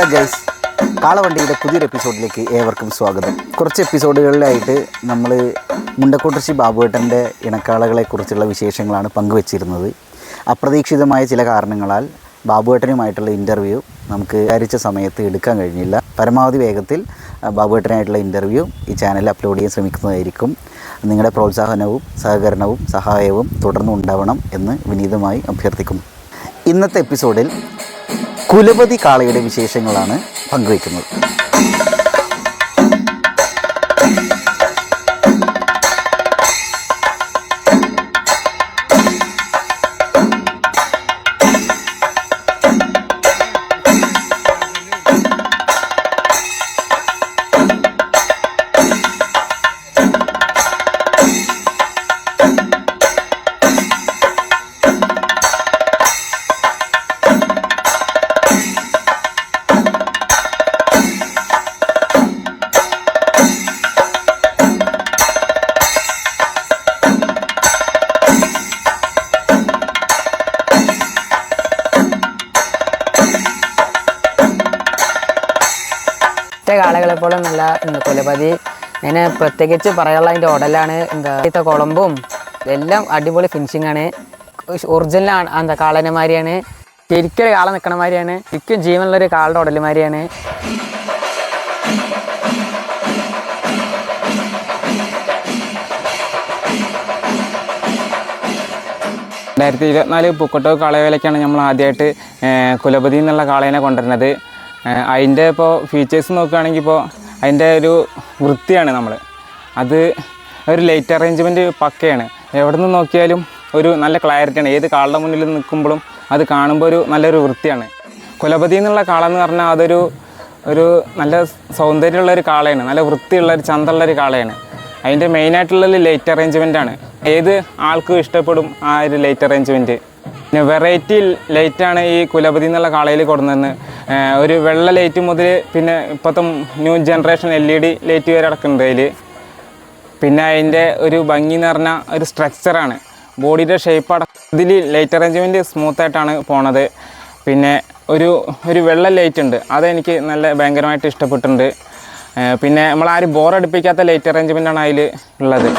Hello guys കാളവണ്ടിയുടെ പുതിയൊരു എപ്പിസോഡിലേക്ക് ഏവർക്കും സ്വാഗതം. കുറച്ച് എപ്പിസോഡുകളിലായിട്ട് നമ്മൾ മുണ്ടക്കോട്ടശ്ശി ബാബുവേട്ടന്റെ ഇണക്കാളകളെക്കുറിച്ചുള്ള വിശേഷങ്ങളാണ് പങ്കുവച്ചിരുന്നത്. അപ്രതീക്ഷിതമായ ചില കാരണങ്ങളാൽ ബാബുവേട്ടനുമായിട്ടുള്ള ഇന്റർവ്യൂ നമുക്ക് വിചാരിച്ച സമയത്ത് എടുക്കാൻ കഴിഞ്ഞില്ല. പരമാവധി വേഗത്തിൽ ബാബുവേട്ടനായിട്ടുള്ള ഇന്റർവ്യൂ ഈ ചാനലിൽ അപ്ലോഡ് ചെയ്യാൻ ശ്രമിക്കുന്നതായിരിക്കും. നിങ്ങളുടെ പ്രോത്സാഹനവും സഹകരണവും സഹായവും തുടർന്നുണ്ടാവണം എന്ന് വിനീതമായി അഭ്യർത്ഥിക്കുന്നു. ഇന്നത്തെ എപ്പിസോഡിൽ കുലപതി കാളയുടെ വിശേഷങ്ങളാണ് പങ്കുവയ്ക്കുന്നത്. മറ്റേ കാളകളെ പോലെ നല്ല കൊലപതി ഞാൻ പ്രത്യേകിച്ച് പറയാനുള്ള അതിന്റെ ഉടലാണ് എന്താ ഇത്തെ കുളമ്പും എല്ലാം അടിപൊളി ഫിനിഷിംഗ് ആണ്. ഒറിജിനലാണ് എന്താ കാളനമാരിയാണ് ശരിക്കും ഒരു കാള നിൽക്കണ മാതിരിയാണ് ശരിക്കും ജീവനുള്ളൊരു കാളുടെ ഉടലുമാരിയാണ് രണ്ടായിരത്തി ഇരുപത്തിനാല് പൂക്കോട്ടോ കാളവേലയ്ക്കാണ് നമ്മൾ ആദ്യമായിട്ട് കുലപതി എന്നുള്ള കാളേനെ കൊണ്ടുവരുന്നത്. അതിന്റെ ഇപ്പോൾ ഫീച്ചേഴ്സ് നോക്കുകയാണെങ്കിൽ ഇപ്പോൾ അതിന്റെ ഒരു വൃത്തിയാണ് നമ്മൾ അത് ഒരു ലൈറ്റ് അറേഞ്ച്മെന്റ് പക്കയാണ്. എവിടെ നിന്ന് നോക്കിയാലും ഒരു നല്ല ക്ലാരിറ്റിയാണ് ഏത് കാളുടെ മുന്നിൽ നിൽക്കുമ്പോഴും അത് കാണുമ്പോൾ ഒരു നല്ലൊരു വൃത്തിയാണ്. കുലപതി എന്നുള്ള കാളെന്ന് പറഞ്ഞാൽ അതൊരു ഒരു നല്ല സൗന്ദര്യമുള്ള ഒരു കാളയാണ്. നല്ല വൃത്തിയുള്ള ഒരു ചന്തമുള്ള ഒരു കാളയാണ്. അതിന്റെ മെയിനായിട്ടുള്ളത് ലൈറ്റ് അറേഞ്ച്മെന്റ് ആണ്. ഏത് ആൾക്കും ഇഷ്ടപ്പെടും ആ ഒരു ലൈറ്റ് അറേഞ്ച്മെന്റ് പിന്നെ വെറൈറ്റി ലൈറ്റാണ് ഈ കുലപതി എന്നുള്ള കാളയിൽ കൊടുക്കുന്നത് ഒരു വെള്ള ലൈറ്റ് മുതൽ പിന്നെ ഇപ്പോഴത്തെ new generation L E D light വരെ അടക്കുന്നുണ്ട് അതിൽ പിന്നെ അതിന്റെ ഒരു ഭംഗി എന്ന് പറഞ്ഞാൽ ഒരു സ്ട്രക്ചറാണ് ബോഡിയുടെ ഷേപ്പ് അടക്കം ഇതിൽ ലൈറ്റ് അറേഞ്ച്മെന്റ് സ്മൂത്തായിട്ടാണ് പോണത്. പിന്നെ ഒരു ഒരു വെള്ള ലൈറ്റ് ഉണ്ട്. അതെനിക്ക് നല്ല ഭയങ്കരമായിട്ട് ഇഷ്ടപ്പെട്ടിട്ടുണ്ട്. പിന്നെ നമ്മളാരും ബോറടിപ്പിക്കാത്ത ലൈറ്റ് അറേഞ്ച്മെന്റ് ആണ് അതിൽ ഉള്ളത്.